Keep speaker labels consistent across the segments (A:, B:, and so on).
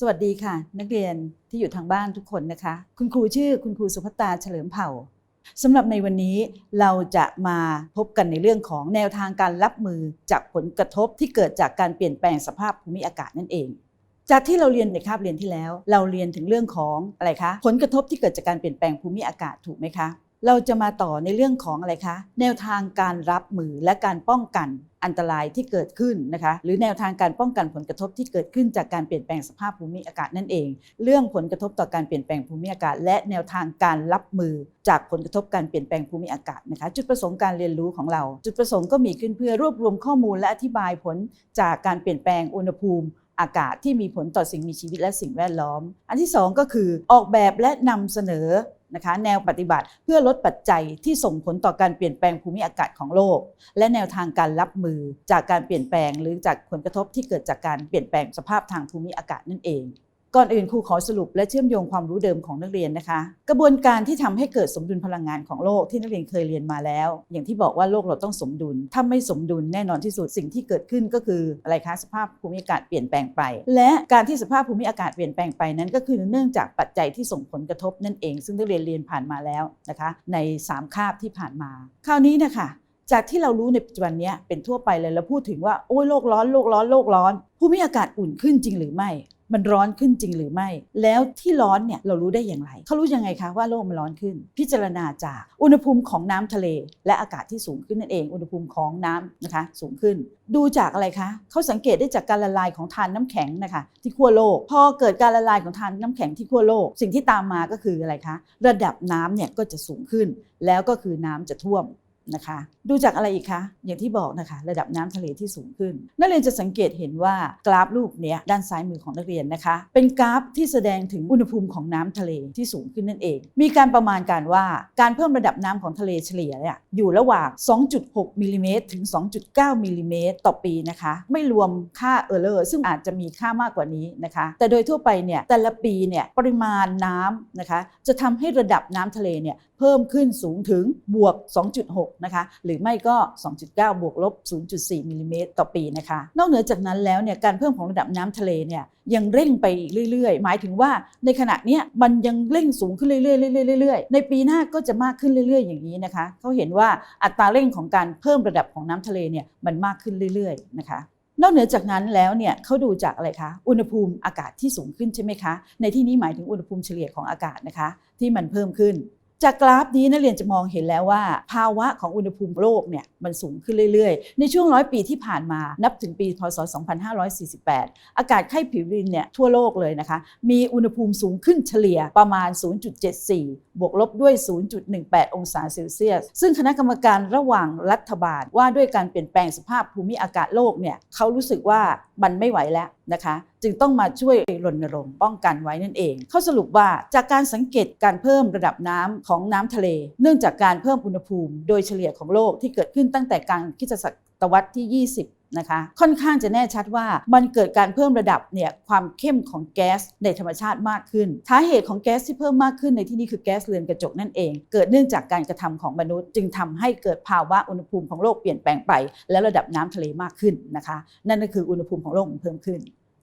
A: สวัสดีค่ะ นักเรียนที่อยู่ทางบ้านทุกคนนะคะ คุณครูชื่อคุณครูสุภัตตาเฉลิมเผ่าสำหรับในวันนี้เราจะมาพบกันในเรื่องของแนวทางการรับมือจากผลกระทบที่เกิดจากการเปลี่ยนแปลงสภาพภูมิอากาศนั่นเอง จากที่เราเรียนในคาบเรียนที่แล้ว เราเรียนถึงเรื่องของอะไรคะ ผลกระทบที่เกิดจากการเปลี่ยนแปลงภูมิอากาศถูกไหมคะ เราจะมาต่อในเรื่องของอะไรคะ แนวทางการรับมือและการป้องกัน อันตรายที่เกิดขึ้นนะคะหรือแนวทางการป้องกันผลกระทบที่เกิดขึ้นจากการเปลี่ยนแปลงสภาพภูมิอากาศนั่นเอง เรื่องผลกระทบต่อการเปลี่ยนแปลงภูมิอากาศ และแนวทางการรับมือจากผลกระทบการเปลี่ยนแปลงภูมิอากาศนะคะจุดประสงค์การเรียนรู้ของเรา จุดประสงค์ก็มีขึ้นเพื่อรวบรวมข้อมูลและอธิบายผลจากการเปลี่ยนแปลงอุณหภูมิ อากาศที่มีผลต่อสิ่งมีชีวิตและสิ่งแวดล้อม อันที่ 2 ก็คือออกแบบและนำเสนอนะคะแนวปฏิบัติเพื่อลดปัจจัยที่ส่งผลต่อการเปลี่ยนแปลงภูมิอากาศของโลก และแนวทางการรับมือจากการเปลี่ยนแปลง หรือจากผลกระทบที่เกิดจากการเปลี่ยนแปลงสภาพทางภูมิอากาศนั่นเอง ก่อนอื่นครูขอสรุปและเชื่อมโยงความรู้เดิมของนักเรียนนะคะ กระบวนการที่ทำให้เกิดสมดุลพลังงานของโลกที่นักเรียนเคยเรียนมาแล้ว อย่างที่บอกว่าโลกเราต้องสมดุล ถ้าไม่สมดุลแน่นอนที่สุดสิ่งที่เกิดขึ้นก็คืออะไรคะสภาพภูมิอากาศเปลี่ยนแปลงไป และการที่สภาพภูมิอากาศเปลี่ยนแปลงไปนั้นก็คือเนื่องจากปัจจัยที่ส่งผลกระทบนั่นเอง ซึ่งนักเรียนเรียนผ่านมาแล้วนะคะ ใน 3 คาบที่ผ่านมา คราวนี้นะคะ จากที่เรารู้ในปัจจุบันนี้เป็นทั่วไปเลยเราพูดถึงว่าโอ้ยโลกร้อนโลกร้อนโลกร้อนภูมิอากาศอุ่นขึ้นจริงหรือไม่ มันร้อนขึ้นจริงหรือไม่ แล้วที่ร้อนเนี่ยเรารู้ได้อย่างไรเขารู้ยังไงคะว่าโลกมันร้อนขึ้น พิจารณาจากอุณหภูมิของน้ำทะเล และอากาศที่สูงขึ้นนั่นเอง อุณหภูมิของน้ำนะคะ สูงขึ้น ดูจากอะไรคะเขาสังเกตได้จากการละลายของทานน้ำแข็งนะคะ ที่ขั้วโลก พอเกิดการละลายของทานน้ำแข็งที่ขั้วโลก สิ่งที่ตามมาก็คืออะไรคะ ระดับน้ำเนี่ยก็จะสูงขึ้น แล้วก็คือน้ำจะท่วม นะคะ ดูจากอะไรอีกคะ อย่างที่บอกนะคะ ระดับน้ำทะเลที่สูงขึ้น นักเรียนจะสังเกตเห็นว่ากราฟรูปนี้ด้านซ้ายมือของนักเรียนนะคะ เป็นกราฟที่แสดงถึงอุณหภูมิของน้ำทะเลที่สูงขึ้นนั่นเอง มีการประมาณการว่าการเพิ่มระดับน้ำของทะเลเฉลี่ยเนี่ยอยู่ระหว่าง 2.6มิลลิเมตรถึง 2.9มิลลิเมตรต่อปีนะคะ ไม่รวมค่าเออร์เลอร์ซึ่งอาจจะมีค่ามากกว่านี้นะคะ แต่โดยทั่วไปเนี่ยแต่ละปีเนี่ยปริมาณน้ำนะคะจะทำให้ระดับน้ำทะเลเนี่ยเพิ่มขึ้นสูงถึงบวก 2.6นะคะหรือไม่ก็ 2.9 บวกลบ 0.4มิลลิเมตรต่อปีนะคะนอกเหนือจากนั้นแล้วเนี่ยการเพิ่มของระดับน้ำทะเลเนี่ยยังเร่งไปเรื่อยๆ หมายถึงว่าในขณะนี้มันยังเร่งสูงขึ้นเรื่อยๆเรื่อยๆในปีหน้าก็จะมากขึ้นเรื่อย ๆ อย่างนี้นะคะเขาเห็นว่าอัตราเร่งของการเพิ่มระดับของน้ำทะเลเนี่ยมันมากขึ้นเรื่อยๆนะคะนอกเหนือจากนั้นแล้วเนี่ยเขาดูจากอะไรคะ อุณหภูมิอากาศที่สูงขึ้นใช่ไหมคะ ในที่นี้หมายถึงอุณหภูมิเฉลี่ยของอากาศนะคะ ที่มันเพิ่มขึ้น จากกราฟนี้นักเรียนจะมองเห็นแล้วว่า ภาวะของอุณหภูมิโลกเนี่ยมันสูงขึ้นเรื่อยๆ ในช่วงร้อยปีที่ผ่านมานับถึงปีพศ 2548 อากาศไข้ผิวดินเนี่ยทั่วโลกเลยนะคะ มีอุณหภูมิสูงขึ้นเฉลี่ยประมาณ 0.74 บวกลบด้วย 0.18 องศาเซลเซียส ซึ่งคณะกรรมการระหว่างรัฐบาลว่าด้วยการเปลี่ยนแปลงสภาพภูมิอากาศโลกเนี่ยเขารู้สึกว่ามันไม่ไหวแล้วนะคะ จึงต้องมาช่วยรณรงค์ป้องกันไว้นั่นเอง เขาสรุปว่าจากการสังเกตการเพิ่มระดับน้ำของน้ำทะเล เนื่องจากการเพิ่มอุณหภูมิ โดยเฉลี่ยของโลกที่เกิดขึ้นตั้งแต่กลางคริสตศตวรรษที่ 20นะคะค่อนข้างจะแน่ชัดว่ามันเกิดการเพิ่มระดับเนี่ยความเข้มของแก๊สในธรรมชาติมากขึ้นสาเหตุของแก๊สที่เพิ่มมากขึ้นในที่นี้คือแก๊สเรือนกระจกนั่นเอง เกิดเนื่องจากการกระทำของมนุษย์ จึงทำให้เกิดภาวะอุณหภูมิของโลกเปลี่ยนแปลงไป และระดับน้ำทะเลมากขึ้นนะคะ นั่นก็คืออุณหภูมิของโลกเพิ่มขึ้น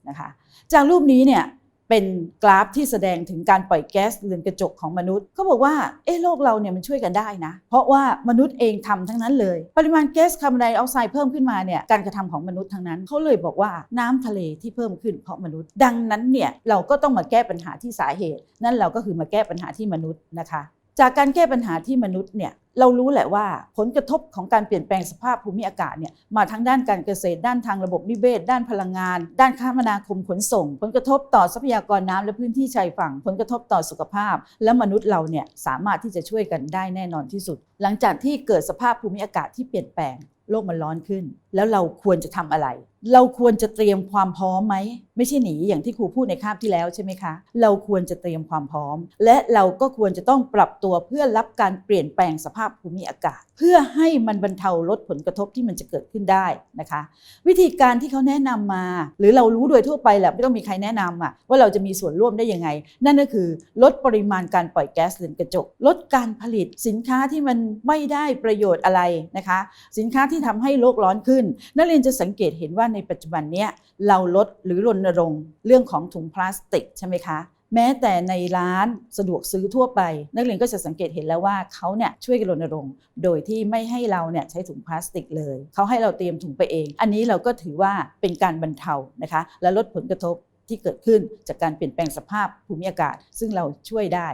A: นะคะจากรูปนี้เนี่ยเป็นกราฟที่แสดงถึงการปล่อยแก๊สเรือนกระจกของมนุษย์เขาบอกว่าเออโลกเราเนี่ยมันช่วยกันได้นะ เพราะว่ามนุษย์เองทำทั้งนั้นเลย ปริมาณแก๊สคาร์บอนไดออกไซด์เพิ่มขึ้นมาเนี่ยการกระทำของมนุษย์ทั้งนั้นเขาเลยบอกว่าน้ำทะเลที่เพิ่มขึ้นเพราะมนุษย์ ดังนั้นเนี่ยเราก็ต้องมาแก้ปัญหาที่สาเหตุ นั่นเราก็คือมาแก้ปัญหาที่มนุษย์นะคะ จากการแก้ปัญหาที่มนุษย์เนี่ยเรารู้แหละว่าผลกระทบของการเปลี่ยนแปลงสภาพภูมิอากาศเนี่ยมาทั้งด้านการเกษตร ด้านทางระบบนิเวศ ด้านพลังงาน ด้านคมนาคมขนส่ง ผลกระทบต่อทรัพยากรน้ำและพื้นที่ชายฝั่ง ผลกระทบต่อสุขภาพ และมนุษย์เราเนี่ยสามารถที่จะช่วยกันได้แน่นอนที่สุด หลังจากที่เกิดสภาพภูมิอากาศที่เปลี่ยนแปลงโลกมันร้อนขึ้น แล้วเราควรจะทำอะไร เราควรจะเตรียมความพร้อมไหม ไม่ใช่หนีอย่างที่ครูพูดในคาบที่แล้วใช่ไหมคะ เราควรจะเตรียมความพร้อม และเราก็ควรจะต้องปรับตัวเพื่อรับการเปลี่ยนแปลงสภาพภูมิอากาศ เพื่อให้มันบรรเทาลดผลกระทบที่มันจะเกิดขึ้นได้นะคะ วิธีการที่เขาแนะนำมา หรือเรารู้โดยทั่วไปแหละไม่ต้องมีใครแนะนำอะว่าเราจะมีส่วนร่วมได้ยังไง นั่นก็คือ ลดปริมาณการปล่อยแก๊สเรือนกระจก ลดการผลิตสินค้าที่มันไม่ได้ประโยชน์อะไรนะคะ สินค้าที่ทำให้โลกร้อนขึ้น นักเรียนจะสังเกตเห็นว่าในปัจจุบันเนี้ยเราลดหรือรณรงค์เรื่องของถุงพลาสติกใช่ไหมคะแม้แต่ในร้านสะดวกซื้อทั่วไป นักเรียนก็จะสังเกตเห็นแล้วว่าเขาเนี่ยช่วยกันรณรงค์โดยที่ไม่ให้เราเนี่ยใช้ถุงพลาสติกเลย เขาให้เราเตรียมถุงไปเอง อันนี้เราก็ถือว่าเป็นการบรรเทานะคะ และลดผลกระทบที่เกิดขึ้นจากการเปลี่ยนแปลงสภาพภูมิอากาศ ซึ่งเราช่วยได้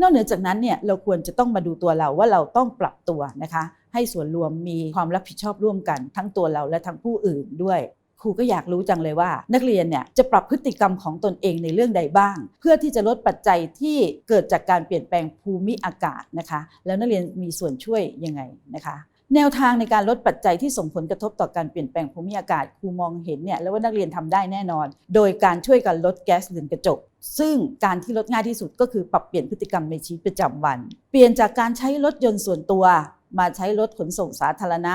A: นอกเหนือจากนั้นเนี่ยเราควรจะต้องมาดูตัวเราว่าเราต้องปรับตัวนะคะให้ส่วนรวมมีความรับผิดชอบร่วมกัน ทั้งตัวเราและทั้งผู้อื่นด้วย ครูก็อยากรู้จังเลยว่า นักเรียนเนี่ยจะปรับพฤติกรรมของตนเองในเรื่องใดบ้าง เพื่อที่จะลดปัจจัยที่เกิดจากการเปลี่ยนแปลงภูมิอากาศนะคะ แล้วนักเรียนมีส่วนช่วยยังไงนะคะแนวทางในการลดปัจจัยที่ส่งผลกระทบต่อการเปลี่ยนแปลงภูมิอากาศครูมองเห็นเนี่ยแล้วว่านักเรียนทำได้แน่นอน โดยการช่วยกันลดแก๊สเรือนกระจก ซึ่งการที่ลดง่ายที่สุดก็คือปรับเปลี่ยนพฤติกรรมในชีวิตประจำวัน เปลี่ยนจากการใช้รถยนต์ส่วนตัว มาใช้รถขนส่งสาธารณะ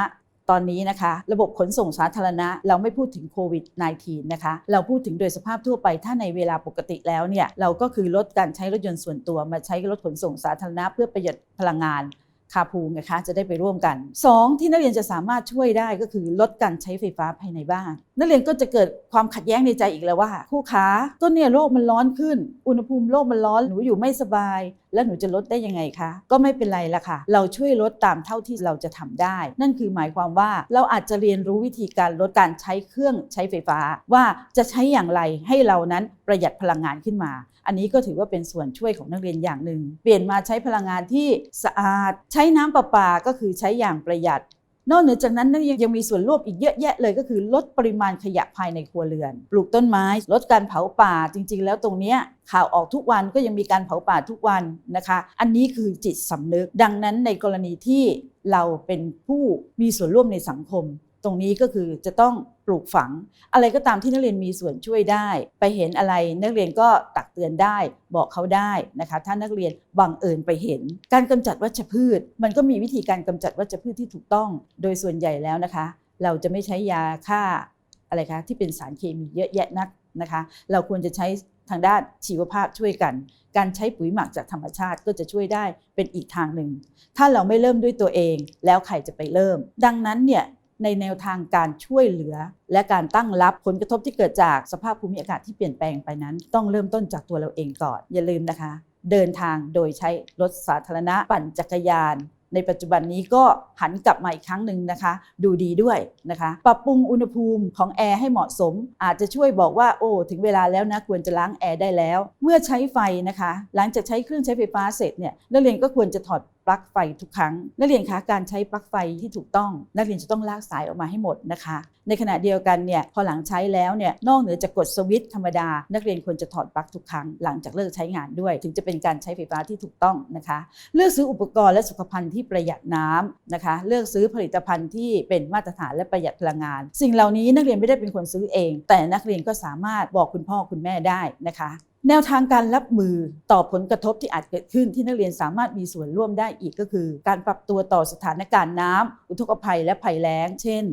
A: ตอนนี้นะคะระบบขนส่งสาธารณะ เราไม่พูดถึงโควิด -19 นะคะ เราพูดถึงโดยสภาพทั่วไปถ้าในเวลาปกติแล้วเนี่ยเราก็คือลดการใช้รถยนต์ส่วนตัวมาใช้รถขนส่งสาธารณะ เพื่อประหยัดพลังงานคาพูนะคะจะได้ไปร่วมกัน 2. ที่นักเรียนจะสามารถช่วยได้ก็คือลดการใช้ไฟฟ้าภายในบ้าน นักเรียนก็จะเกิดความขัดแย้งในใจอีกแล้วว่าคู่ขาก็เนี่ยโลกมันร้อนขึ้น อุณหภูมิโลกมันร้อนหนูอยู่ไม่สบาย แล้วหนูจะลดได้ยังไงคะ ก็ไม่เป็นไรละค่ะ เราช่วยลดตามเท่าที่เราจะทำได้ นั่นคือหมายความว่าเราอาจจะเรียนรู้วิธีการลดการใช้เครื่องใช้ไฟฟ้า ว่าจะใช้อย่างไรให้เรานั้นประหยัดพลังงานขึ้นมา อันนี้ก็ถือว่าเป็นส่วนช่วยของนักเรียนอย่างหนึ่ง เปลี่ยนมาใช้พลังงานที่สะอาด ใช้น้ำประปาก็คือใช้อย่างประหยัด นอกเหนือจากนั้นนักเรียนยังมีส่วนร่วมอีกเยอะแยะเลยก็คือลดปริมาณขยะภายในครัวเรือน ปลูกต้นไม้ ลดการเผาป่าจริง ๆ แล้วตรงนี้ข่าวออกทุกวันก็ยังมีการเผาป่าทุกวันนะคะ อันนี้คือจิตสำนึก ดังนั้นในกรณีที่เราเป็นผู้มีส่วนร่วมในสังคม ตรงนี้ก็คือจะต้อง ปลูกฝัง อะไรก็ตามที่นักเรียนมีส่วนช่วยได้ ไปเห็นอะไรนักเรียนก็ตักเตือนได้บอกเขาได้นะคะถ้านักเรียนบังเอิญไปเห็น การกำจัดวัชพืช มันก็มีวิธีการกำจัดวัชพืชที่ถูกต้อง โดยส่วนใหญ่แล้วนะคะ เราจะไม่ใช้ยาฆ่าอะไรคะที่เป็นสารเคมีเยอะแยะนักนะคะ เราควรจะใช้ทางด้านชีวภาพช่วยกัน การใช้ปุ๋ยหมักจากธรรมชาติก็จะช่วยได้เป็นอีกทางหนึ่ง ถ้าเราไม่เริ่มด้วยตัวเอง แล้วใครจะไปเริ่ม ดังนั้นเนี่ย ในแนวทางการช่วยเหลือ และการตั้งรับผลกระทบที่เกิดจากสภาพภูมิอากาศที่เปลี่ยนแปลงไปนั้น ต้องเริ่มต้นจากตัวเราเองก่อน อย่าลืมนะคะ เดินทางโดยใช้รถสาธารณะปั่นจักรยาน ในปัจจุบันนี้ก็หันกลับมาอีกครั้งหนึ่งนะคะ ดูดีด้วยนะคะ ปรับปรุงอุณหภูมิของแอร์ให้เหมาะสม อาจจะช่วยบอกว่าโอ้ถึงเวลาแล้วนะควรจะล้างแอร์ได้แล้ว เมื่อใช้ไฟนะคะ หลังจากใช้เครื่องใช้ไฟฟ้าเสร็จเนี่ยนักเรียนก็ควรจะถอด ปลั๊กไฟทุกครั้ง นักเรียนคะการใช้ปลั๊กไฟที่ถูกต้อง นักเรียนจะต้องลากสายออกมาให้หมดนะคะ ในขณะเดียวกันเนี่ยพอหลังใช้แล้วเนี่ยนอกเหนือจากกดสวิตช์ธรรมดา นักเรียนควรจะถอดปลั๊กทุกครั้งหลังจากเลิกใช้งานด้วย ถึงจะเป็นการใช้ไฟฟ้าที่ถูกต้องนะคะ เลือกซื้ออุปกรณ์และสุขภัณฑ์ที่ประหยัดน้ำนะคะ เลือกซื้อผลิตภัณฑ์ที่เป็นมาตรฐานและประหยัดพลังงาน สิ่งเหล่านี้นักเรียนไม่ได้เป็นคนซื้อเอง แต่นักเรียนก็สามารถบอกคุณพ่อคุณแม่ได้นะคะ แนวทางการรับมือต่อผลกระทบที่อาจเกิดขึ้นที่นักเรียนสามารถมีส่วนร่วมได้อีกก็คือ การปรับตัวต่อสถานการณ์น้ำอุทกภัยและภัยแล้ง เช่น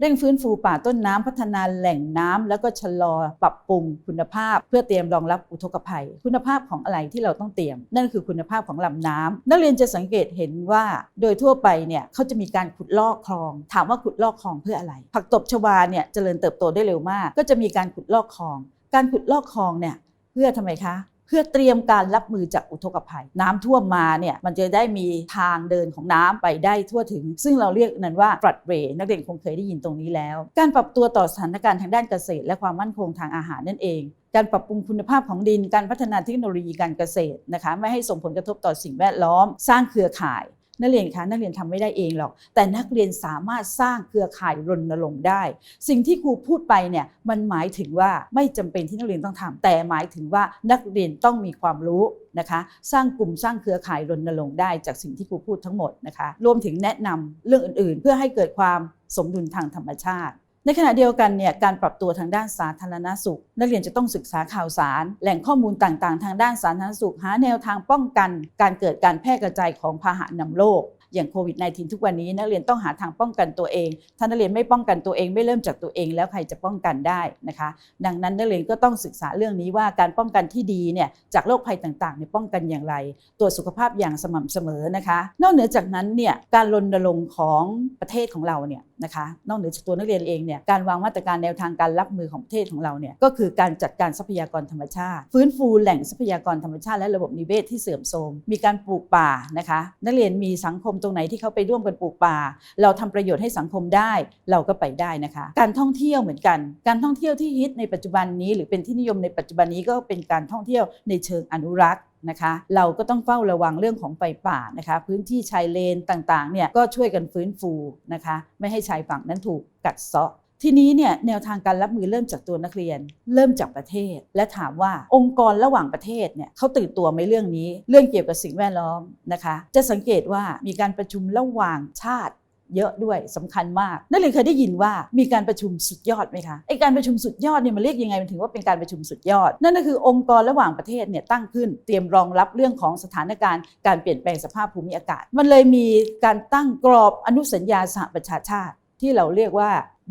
A: เร่งฟื้นฟูป่าต้นน้ำพัฒนาแหล่งน้ำแล้วก็ชะลอปรับปรุงคุณภาพ เพื่อเตรียมรองรับอุทกภัย คุณภาพของอะไรที่เราต้องเตรียม นั่นคือคุณภาพของลำน้ำนักเรียนจะสังเกตเห็นว่าโดยทั่วไปเนี่ยเขาจะมีการขุดลอกคลอง ถามว่าขุดลอกคลองเพื่ออะไร ผักตบชวาเนี่ยเจริญเติบโตได้เร็วมาก ก็จะมีการขุดลอกคลอง การขุดลอกคลองเนี่ย เพื่อทำไมคะ เพื่อเตรียมการรับมือจากอุทกภัย น้ำท่วมมาเนี่ยมันจะได้มีทางเดินของน้ำไปได้ทั่วถึง ซึ่งเราเรียกนั้นว่า flood way นักเรียนคงเคยได้ยินตรงนี้แล้ว การปรับตัวต่อสถานการณ์ทางด้านเกษตร และความมั่นคงทางอาหารนั่นเองการปรับปรุงคุณภาพของดิน การพัฒนาเทคโนโลยีการเกษตรนะคะ ไม่ให้ส่งผลกระทบต่อสิ่งแวดล้อม สร้างเครือข่าย นักเรียนคะนักเรียนทำไม่ได้เองหรอก แต่นักเรียนสามารถสร้างเครือข่ายรณรงค์ได้ สิ่งที่ครูพูดไปเนี่ยมันหมายถึงว่าไม่จำเป็นที่นักเรียนต้องทำแต่หมายถึงว่านักเรียนต้องมีความรู้นะคะสร้างกลุ่มสร้างเครือข่ายรณรงค์ได้จากสิ่งที่ครูพูดทั้งหมดนะคะรวมถึงแนะนำเรื่องอื่นๆ เพื่อให้เกิดความสมดุลทางธรรมชาติ ในขณะเดียวกันเนี่ยการปรับตัวทางด้านสาธารณสุข นักเรียนจะต้องศึกษาข่าวสาร แหล่งข้อมูลต่างๆ ทางด้านสาธารณสุข หาแนวทางป้องกัน การเกิดการแพร่กระจายของพาหะนำโรค อย่างโควิด -19 ทุกวันนี้นักเรียนต้องหาทางป้องกันตัวเอง ถ้านักเรียนไม่ป้องกันตัวเองไม่เริ่มจากตัวเอง แล้วใครจะป้องกันได้นะคะ ดังนั้นนักเรียนก็ต้องศึกษาเรื่องนี้ว่าการป้องกันที่ดีเนี่ยจากโรคภัยต่างๆเนี่ยป้องกันอย่างไร ตรวจสุขภาพอย่างสม่ำเสมอนะคะ นอกเหนือจากนั้นเนี่ยการรณรงค์ของประเทศของเราเนี่ยนะคะนอกเหนือจากตัวนักเรียนเองเนี่ยการวางมาตรการแนวทางการรับมือของประเทศของเราเนี่ยก็คือการจัดการทรัพยากรธรรมชาติ ฟื้นฟูแหล่งทรัพยากรธรรมชาติและระบบนิเวศที่เสื่อมโทรมมีการปลูกป่านะคะ นักเรียนมีสังคมตรงไหนที่เขาไปร่วมกันปลูกป่า เราทำประโยชน์ให้สังคมได้เราก็ไปได้นะคะ การท่องเที่ยวเหมือนกัน การท่องเที่ยวที่ฮิตในปัจจุบันนี้ หรือเป็นที่นิยมในปัจจุบันนี้ก็เป็นการท่องเที่ยวในเชิงอนุรักษ์นะคะเราก็ต้องเฝ้าระวังเรื่องของไฟป่านะคะพื้นที่ชายเลนต่างๆเนี่ยก็ช่วยกันฟื้นฟูนะคะไม่ให้ชายฝั่งนั้นถูกกัดเซาะ ทีนี้เนี่ยแนวทางการรับมือเริ่มจากตัวนักเรียน เริ่มจากประเทศ และถามว่าองค์กรระหว่างประเทศเนี่ยเขาตื่นตัวไหมเรื่องนี้ เรื่องเกี่ยวกับสิ่งแวดล้อมนะคะ จะสังเกตว่ามีการประชุมระหว่างชาติเยอะด้วยสำคัญมากนักเรียนเคยได้ยินว่ามีการประชุมสุดยอดไหมคะไอการประชุมสุดยอดเนี่ยมันเรียกยังไงมันถึงว่าเป็นการประชุมสุดยอด นั่นก็คือองค์กรระหว่างประเทศเนี่ยตั้งขึ้นเตรียมรองรับเรื่องของสถานการณ์การเปลี่ยนแปลงสภาพภูมิอากาศ มันเลยมีการตั้งกรอบอนุสัญญาสหประชาชาติ ที่เราเรียกว่า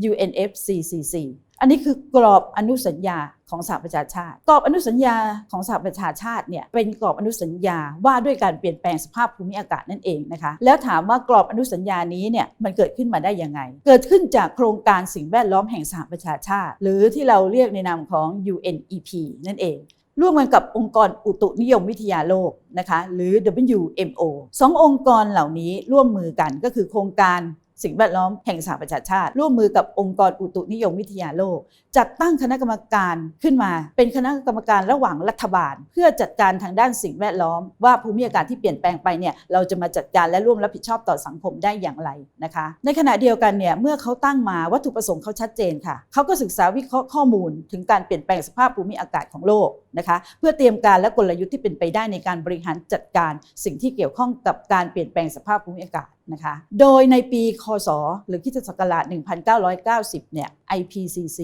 A: UNFCCC อันนี้คือกรอบอนุสัญญาของสหประชาชาติ กรอบอนุสัญญาของสหประชาชาติเนี่ยเป็นกรอบอนุสัญญาว่าด้วยการเปลี่ยนแปลงสภาพภูมิอากาศนั่นเองนะคะ แล้วถามว่ากรอบอนุสัญญานี้เนี่ยมันเกิดขึ้นมาได้ยังไง เกิดขึ้นจากโครงการสิ่งแวดล้อมแห่งสหประชาชาติ หรือที่เราเรียกในนามของ UNEP นั่นเองร่วมกันกับองค์กรอุตุนิยมวิทยาโลกนะคะหรือ WMO สององค์กรเหล่านี้ร่วมมือกันก็คือโครงการ สิ่งแวดล้อมแห่งสหประชาชาติ ร่วมมือกับองค์กรอุตุนิยมวิทยาโลก จัดตั้งคณะกรรมการขึ้นมา เป็นคณะกรรมการระหว่างรัฐบาล เพื่อจัดการทางด้านสิ่งแวดล้อม ว่าภูมิอากาศที่เปลี่ยนแปลงไปเนี่ยเราจะมาจัดการและร่วมรับผิดชอบต่อสังคมได้อย่างไรนะคะ ในขณะเดียวกันเนี่ยเมื่อเขาตั้งมาวัตถุประสงค์เขาชัดเจนค่ะเขาก็ศึกษาวิเคราะห์ข้อมูล ถึงการเปลี่ยนแปลงสภาพภูมิอากาศของโลกนะคะเพื่อเตรียมการและกลยุทธ์ที่เป็นไปได้ในการบริหารจัดการ สิ่งที่เกี่ยวข้องกับการเปลี่ยนแปลงสภาพภูมิอากาศนะคะ โดยในปีคศหรือคริสตศักราช1990 เนี่ย IPCC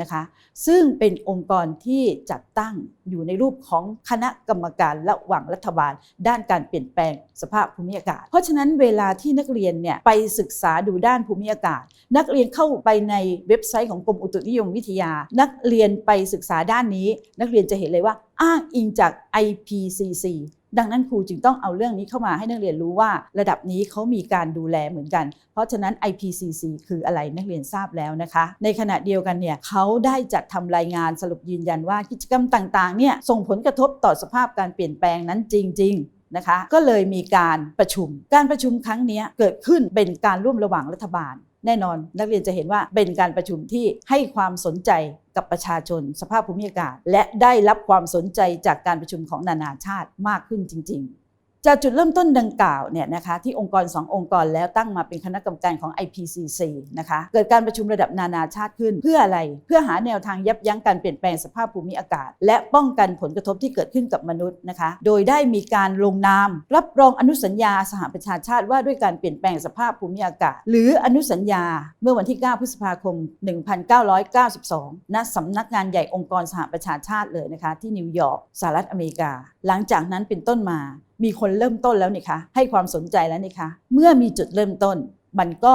A: นะคะ ซึ่งเป็นองค์กรที่จัดตั้งอยู่ในรูปของคณะกรรมการระหว่างรัฐบาล ด้านการเปลี่ยนแปลงสภาพภูมิอากาศ เพราะฉะนั้นเวลาที่นักเรียนเนี่ยไปศึกษาดูด้านภูมิอากาศ นักเรียนเข้าไปในเว็บไซต์ของกรมอุตุนิยมวิทยา นักเรียนไปศึกษาด้านนี้ นักเรียนจะเห็นเลยว่าอ้างอิงจาก IPCC ดังนั้นครูจึงต้องเอาเรื่องนี้เข้ามาให้นักเรียนรู้ว่า ระดับนี้เขามีการดูแลเหมือนกัน เพราะฉะนั้น IPCC คืออะไรนักเรียนทราบแล้วนะคะ ในขณะเดียวกันเนี่ยเขาได้จัดทำรายงานสรุปยืนยันว่ากิจกรรมต่างๆเนี่ยส่งผลกระทบต่อสภาพการเปลี่ยนแปลงนั้นจริง ๆนะคะก็เลยมีการประชุม การประชุมครั้งนี้เกิดขึ้นเป็นการร่วมระหว่างรัฐบาล แน่นอนนักเรียนจะเห็นว่าเป็นการประชุมที่ให้ความสนใจกับประชาชน สภาพภูมิอากาศ และได้รับความสนใจจากการประชุมของนานาชาติมากขึ้นจริง ๆ จากจุดเริ่มต้นดังกล่าวเนี่ยนะคะที่องค์กร 2 องค์กรแล้วตั้งมาเป็นคณะกรรมการของ IPCC นะคะเกิดการประชุมระดับนานาชาติขึ้น เพื่ออะไรเพื่อหาแนวทางยับยั้งการเปลี่ยนแปลงสภาพภูมิอากาศ และป้องกันผลกระทบที่เกิดขึ้นกับมนุษย์นะคะ โดยได้มีการลงนาม รับรองอนุสัญญาสหประชาชาติว่าด้วยการเปลี่ยนแปลงสภาพภูมิอากาศ หรืออนุสัญญาเมื่อวันที่ 9 พฤษภาคม 1992 ณสำนักงานใหญ่องค์กรสหประชาชาติเลยนะคะที่นิวยอร์กสหรัฐอเมริกา หลังจากนั้นเป็นต้นมามีคนเริ่มต้นแล้วนี่คะให้ความสนใจแล้วนี่คะเมื่อมีจุดเริ่มต้น มันก็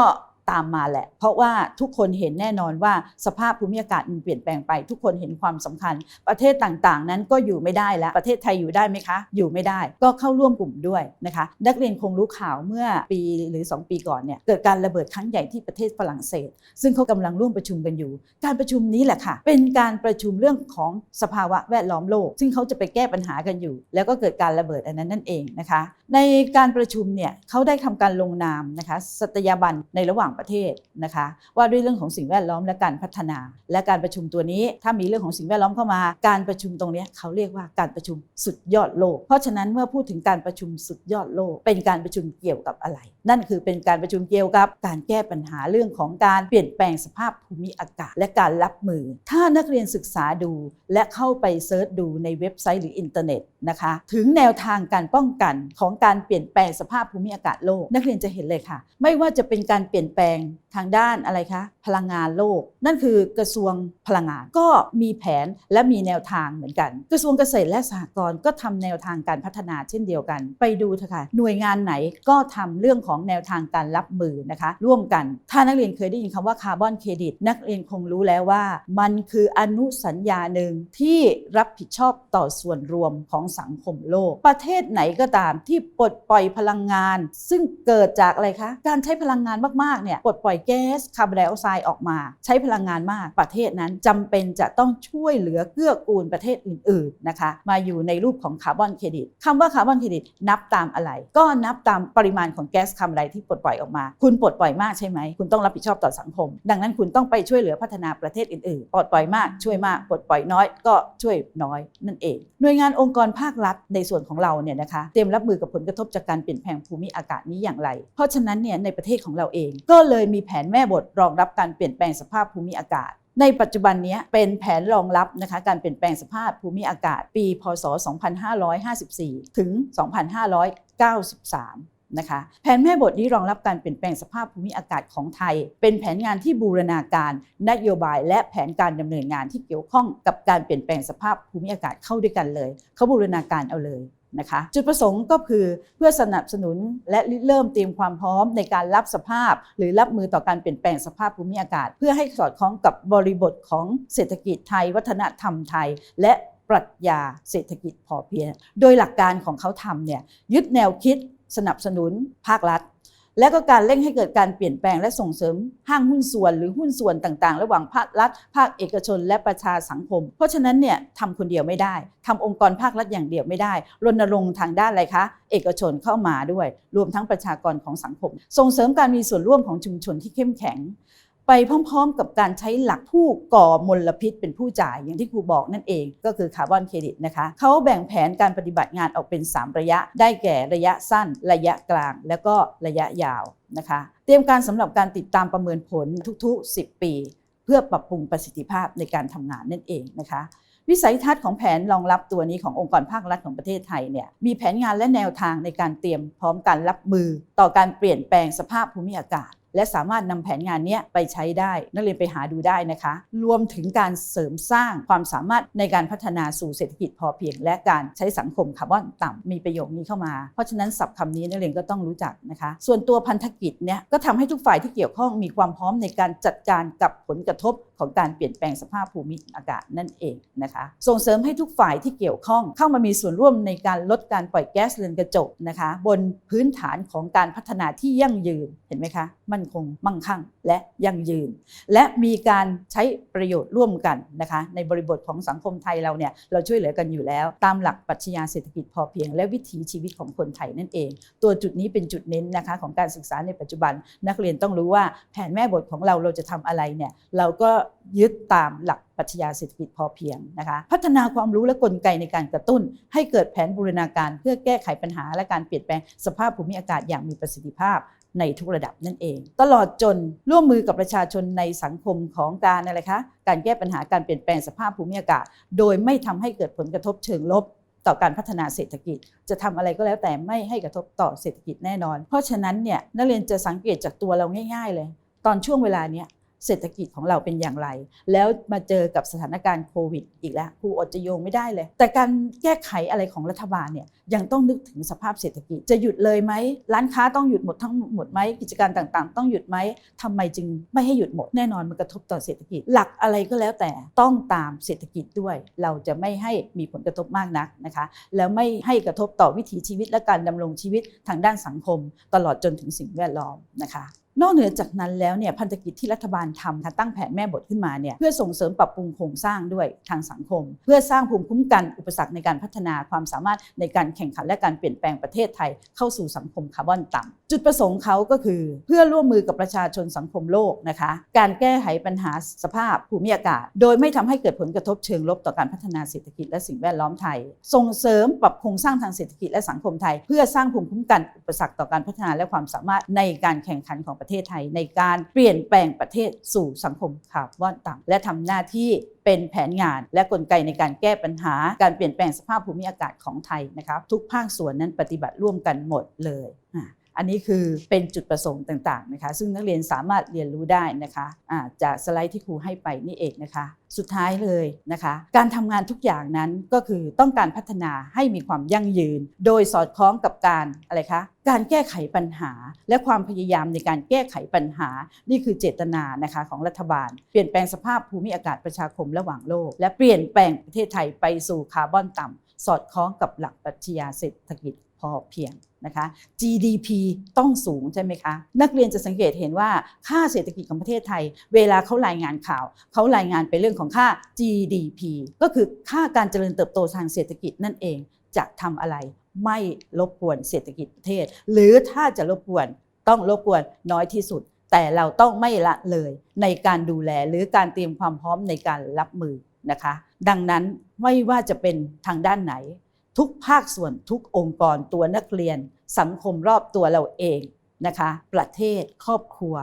A: ตามมาแหละ เพราะว่าทุกคนเห็นแน่นอนว่าสภาพภูมิอากาศมันเปลี่ยนแปลงไป ทุกคนเห็นความสำคัญ ประเทศต่างๆ นั้นก็อยู่ไม่ได้แล้วประเทศไทยอยู่ได้ไหมคะ อยู่ไม่ได้ ก็เข้าร่วมกลุ่มด้วยนะคะ นักเรียนคงรู้ข่าวเมื่อปีหรือ 2 ปีก่อนเนี่ยเกิดการระเบิดครั้งใหญ่ที่ประเทศฝรั่งเศส ซึ่งเขากำลังร่วมประชุมกันอยู่ การประชุมนี้แหละค่ะ เป็นการประชุมเรื่องของสภาวะแวดล้อมโลก ซึ่งเขาจะไปแก้ปัญหากันอยู่ แล้วก็เกิดการระเบิดอันนั้นนั่นเองนะคะ ในการประชุมเนี่ยเขาได้ทำการลงนามนะคะสัตยาบันในระหว่างประเทศนะคะ ว่าด้วยเรื่องของสิ่งแวดล้อมและการพัฒนา และการประชุมตัวนี้ ถ้ามีเรื่องของสิ่งแวดล้อมเข้ามา การประชุมตรงนี้เขาเรียกว่าการประชุมสุดยอดโลก เพราะฉะนั้นเมื่อพูดถึงการประชุมสุดยอดโลก เป็นการประชุมเกี่ยวกับอะไร นั่นคือเป็นการประชุมเกี่ยวกับการแก้ปัญหาเรื่องของการเปลี่ยนแปลงสภาพภูมิอากาศ และการรับมือ ถ้านักเรียนศึกษาดูและเข้าไปเซิร์ชดูในเว็บไซต์หรืออินเทอร์เน็ตนะคะถึงแนวทางการป้องกันของการเปลี่ยนแปลงสภาพภูมิอากาศโลก นักเรียนจะเห็นเลยค่ะ ไม่ว่าจะเป็นการเปลี่ยนแปลงทางด้านอะไรคะ พลังงานโลก นั่นคือกระทรวงพลังงานก็มีแผนและมีแนวทางเหมือนกัน กระทรวงเกษตรและสหกรณ์ก็ทำแนวทางการพัฒนาเช่นเดียวกัน ไปดูเถอะค่ะหน่วยงานไหนก็ทำเรื่องของแนวทางการรับมือนะคะ ร่วมกัน ถ้านักเรียนเคยได้ยินคำว่าคาร์บอนเครดิตนักเรียนคงรู้แล้วว่า มันคืออนุสัญญาหนึ่งที่รับผิดชอบต่อส่วนรวมของสังคมโลก ประเทศไหนก็ตามที่ปลดปล่อยพลังงาน ซึ่งเกิดจากอะไรคะการใช้พลังงานมากๆเนี่ยปลดปล่อยแก๊สคาร์บอนไดออกไซด์ออกมา ใช้พลังงานมากประเทศนั้นจำเป็นจะต้องช่วยเหลือเกื้อกูลประเทศอื่นๆนะคะมาอยู่ในรูปของคาร์บอนเครดิตคำว่าคาร์บอนเครดิตนับตามอะไร ก็นับตามปริมาณของแก๊สคาร์บอนไดที่ปลดปล่อยออกมา คุณปลดปล่อยมากใช่ไหมคุณต้องรับผิดชอบต่อสังคม ดังนั้นคุณต้องไปช่วยเหลือพัฒนาประเทศอื่นๆปลดปล่อยมากช่วยมากปลดปล่อยน้อยก็ช่วยน้อยนั่นเอง หน่วยงานองค์กรภาครัฐในส่วนของเราเนี่ยนะคะเตรียมรับมือกับผลกระทบจากการเปลี่ยนแปลงภูมิอากาศนี้อย่างไร เพราะฉะนั้นเนี่ยในประเทศของเราเองก็เลยมีแผนแม่บทรองรับการเปลี่ยนแปลงสภาพภูมิอากาศ ในปัจจุบันนี้เป็นแผนรองรับนะคะการเปลี่ยนแปลงสภาพภูมิอากาศ ปี พศ 2554 ถึง 2593นะคะแผนแม่บทนี้รองรับการเปลี่ยนแปลงสภาพภูมิอากาศของไทย เป็นแผนงานที่บูรณาการ นโยบายและแผนการดำเนินงานที่เกี่ยวข้องกับการเปลี่ยนแปลงสภาพภูมิอากาศเข้าด้วยกันเลย เขาบูรณาการเอาเลย นะคะจุดประสงค์ก็คือเพื่อสนับสนุนและเริ่มเตรียมความพร้อมในการรับสภาพ หรือรับมือต่อการเปลี่ยนแปลงสภาพภูมิอากาศ เพื่อให้สอดคล้องกับบริบทของเศรษฐกิจไทย วัฒนธรรมไทย และปรัชญาเศรษฐกิจพอเพียง โดยหลักการของเขาทำเนี่ยยึดแนวคิดสนับสนุนภาครัฐ และก็การเร่งให้เกิดการเปลี่ยนแปลงและส่งเสริมห้างหุ้นส่วนหรือหุ้นส่วนต่างๆ ระหว่างภาครัฐ ภาคเอกชน และประชาสังคม เพราะฉะนั้นเนี่ยทำคนเดียวไม่ได้ทำองค์กรภาครัฐอย่างเดียวไม่ได้รณรงค์ทางด้านอะไรคะ เอกชนเข้ามาด้วย รวมทั้งประชากรของสังคม ส่งเสริมการมีส่วนร่วมของชุมชนที่เข้มแข็ง ไปพร้อมๆ กับการใช้หลักผู้ก่อมลพิษเป็นผู้จ่ายอย่างที่ครูบอกนั่นเองก็คือคาร์บอนเครดิตนะคะเขาแบ่งแผนการปฏิบัติงานออกเป็น 3 ระยะ ได้แก่ระยะสั้น ระยะกลาง แล้วก็ระยะยาวนะคะเตรียมการสำหรับการติดตามประเมินผลทุกๆ 10 ปี เพื่อปรับปรุงประสิทธิภาพในการทำงานนั่นเองนะคะวิสัยทัศน์ของแผนรองรับตัวนี้ขององค์กรภาครัฐของประเทศไทยเนี่ยมีแผนงานและแนวทางในการเตรียมพร้อมการรับมือต่อการเปลี่ยนแปลงสภาพภูมิอากาศ และสามารถนำแผนงานนี้ไปใช้ได้ นักเรียนไปหาดูได้นะคะ รวมถึงการเสริมสร้างความสามารถในการพัฒนาสู่เศรษฐกิจพอเพียง และการใช้สังคมคาร์บอนต่ำมีประโยคนี้เข้ามา เพราะฉะนั้นศัพท์คำนี้นักเรียนก็ต้องรู้จักนะคะ ส่วนตัวพันธกิจเนี่ยก็ทำให้ทุกฝ่ายที่เกี่ยวข้องมีความพร้อมในการจัดการกับผลกระทบของการเปลี่ยนแปลงสภาพภูมิอากาศนั่นเองนะคะ ส่งเสริมให้ทุกฝ่ายที่เกี่ยวข้องเข้ามามีส่วนร่วมในการลดการปล่อยแก๊สเรือนกระจกนะคะ บนพื้นฐานของการพัฒนาที่ยั่งยืนเห็นไหมคะ มันคงมั่งคั่งและยั่งยืน และมีการใช้ประโยชน์ร่วมกันนะคะในบริบทของสังคมไทยเราเนี่ยเราช่วยเหลือกันอยู่แล้ว ตามหลักปรัชญาเศรษฐกิจพอเพียง และวิถีชีวิตของคนไทยนั่นเอง ตัวจุดนี้เป็นจุดเน้นนะคะของการศึกษาในปัจจุบัน นักเรียนต้องรู้ว่าแผนแม่บทของเราเราจะทำอะไรเนี่ยเราก็ยึดตามหลักปรัชญาเศรษฐกิจพอเพียงนะคะพัฒนาความรู้และกลไกในการกระตุ้น ให้เกิดแผนบูรณาการเพื่อแก้ไขปัญหาและการเปลี่ยนแปลงสภาพภูมิอากาศอย่างมีประสิทธิภาพ ในทุกระดับนั่นเอง ตลอดจนร่วมมือกับประชาชนในสังคมของการอะไรคะการแก้ปัญหาการเปลี่ยนแปลงสภาพภูมิอากาศ โดยไม่ทำให้เกิดผลกระทบเชิงลบต่อการพัฒนาเศรษฐกิจ จะทำอะไรก็แล้วแต่ไม่ให้กระทบต่อเศรษฐกิจแน่นอน เพราะฉะนั้นเนี่ยนักเรียนจะสังเกตจากตัวเราง่าย ๆ เลย ตอนช่วงเวลาเนี้ยเศรษฐกิจของเราเป็นอย่างไร แล้วมาเจอกับสถานการณ์โควิดอีกแล้วครูอดจะโยงไม่ได้เลย แต่การแก้ไขอะไรของรัฐบาลเนี่ย ยังต้องนึกถึงสภาพเศรษฐกิจ จะหยุดเลยไหม ร้านค้าต้องหยุดหมดทั้งหมดไหม กิจการต่างๆ ต้องหยุดไหมทำไมจึงไม่ให้หยุดหมดแน่นอนมันกระทบต่อเศรษฐกิจ หลักอะไรก็แล้วแต่ต้องตามเศรษฐกิจด้วย เราจะไม่ให้มีผลกระทบมากนักนะคะ แล้วไม่ให้กระทบต่อวิถีชีวิตและการดำรงชีวิตทางด้านสังคม ตลอดจนถึงสิ่งแวดล้อมนะคะนอกเหนือจากนั้นแล้วเนี่ยพันธกิจที่รัฐบาลทำค่ะตั้งแผนแม่บทขึ้นมาเนี่ยเพื่อส่งเสริมปรับปรุงโครงสร้างด้วยทางสังคม เพื่อสร้างภูมิคุ้มกันอุปสรรคในการพัฒนาความสามารถในการแข่งขันและการเปลี่ยนแปลงประเทศไทยเข้าสู่สังคมคาร์บอนต่ำจุดประสงค์เขาก็คือเพื่อร่วมมือกับประชาชนสังคมโลกนะคะการแก้ไขปัญหาสภาพภูมิอากาศ โดยไม่ทำให้เกิดผลกระทบเชิงลบต่อการพัฒนาเศรษฐกิจและสิ่งแวดล้อมไทย ส่งเสริมปรับโครงสร้างทางเศรษฐกิจและสังคมไทย เพื่อสร้างภูมิคุ้มกันอุปสรรคต่อการพัฒนาและความสามารถในการแข่งขันของประเทศไทย ในการเปลี่ยนแปลงประเทศสู่สังคมคาร์บอนต่ำและทำหน้าที่ เป็นแผนงานและกลไกในการแก้ปัญหา การเปลี่ยนแปลงสภาพภูมิอากาศของไทยนะครับทุกภาคส่วนนั้นปฏิบัติร่วมกันหมดเลย อันนี้คือเป็นจุดประสงค์ต่างๆนะคะ ซึ่งนักเรียนสามารถเรียนรู้ได้นะคะอ่าจากสไลด์ที่ครูให้ไปนี่เองนะคะ สุดท้ายเลยนะคะ การทำงานทุกอย่างนั้นก็คือต้องการพัฒนาให้มีความยั่งยืน โดยสอดคล้องกับการอะไรคะการแก้ไขปัญหา และความพยายามในการแก้ไขปัญหา นี่คือเจตนานะคะของรัฐบาล เปลี่ยนแปลงสภาพภูมิอากาศประชาคมระหว่างโลก และเปลี่ยนแปลงประเทศไทยไปสู่คาร์บอนต่ำสอดคล้องกับหลักปรัชญาเศรษฐกิจ พอเพียงนะคะ GDP ต้องสูงใช่ไหมคะ นักเรียนจะสังเกตเห็นว่าค่าเศรษฐกิจของประเทศไทย เวลาเขารายงานข่าว เขารายงานไปเรื่องของค่า GDP ก็คือค่าการเจริญเติบโตทางเศรษฐกิจนั่นเองจะทำอะไรไม่รบกวนเศรษฐกิจประเทศ หรือถ้าจะรบกวนต้องรบกวนน้อยที่สุด แต่เราต้องไม่ละเลยในการดูแลหรือการเตรียมความพร้อมในการรับมือนะคะ ดังนั้นไม่ว่าจะเป็นทางด้านไหน ทุกภาคส่วนทุกองค์กรตัวนักเรียน สังคมรอบตัวเราเองนะคะ ประเทศครอบครัว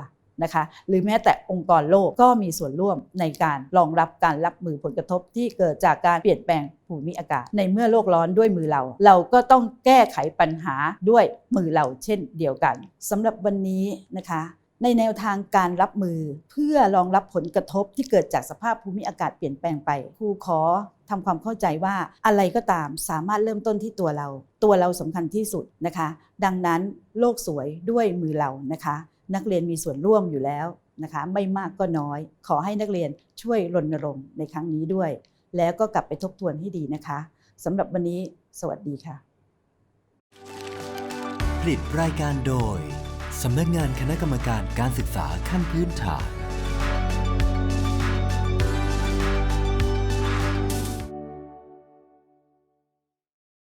A: นะคะ หรือแม้แต่องค์กรโลกก็มีส่วนร่วมในการรองรับการรับมือผลกระทบที่เกิดจากการเปลี่ยนแปลงภูมิอากาศ ในเมื่อโลกร้อนด้วยมือเรา เราก็ต้องแก้ไขปัญหาด้วยมือเราเช่นเดียวกันสำหรับวันนี้นะคะในแนวทางการรับมือเพื่อรองรับผลกระทบที่เกิดจากสภาพภูมิอากาศเปลี่ยนแปลงไปครูขอ ทำความเข้าใจว่าอะไรก็ตามสามารถเริ่มต้นที่ตัวเรา ตัวเราสำคัญที่สุดนะคะ ดังนั้นโลกสวยด้วยมือเรานะคะ นักเรียนมีส่วนร่วมอยู่แล้วนะคะ ไม่มากก็น้อย ขอให้นักเรียนช่วยรณรงค์ในครั้งนี้ด้วย แล้วก็กลับไปทบทวนให้ดีนะคะสำหรับวันนี้ สวัสดีค่ะ
B: ผลิตรายการโดยสำนักงานคณะกรรมการการศึกษาขั้นพื้นฐาน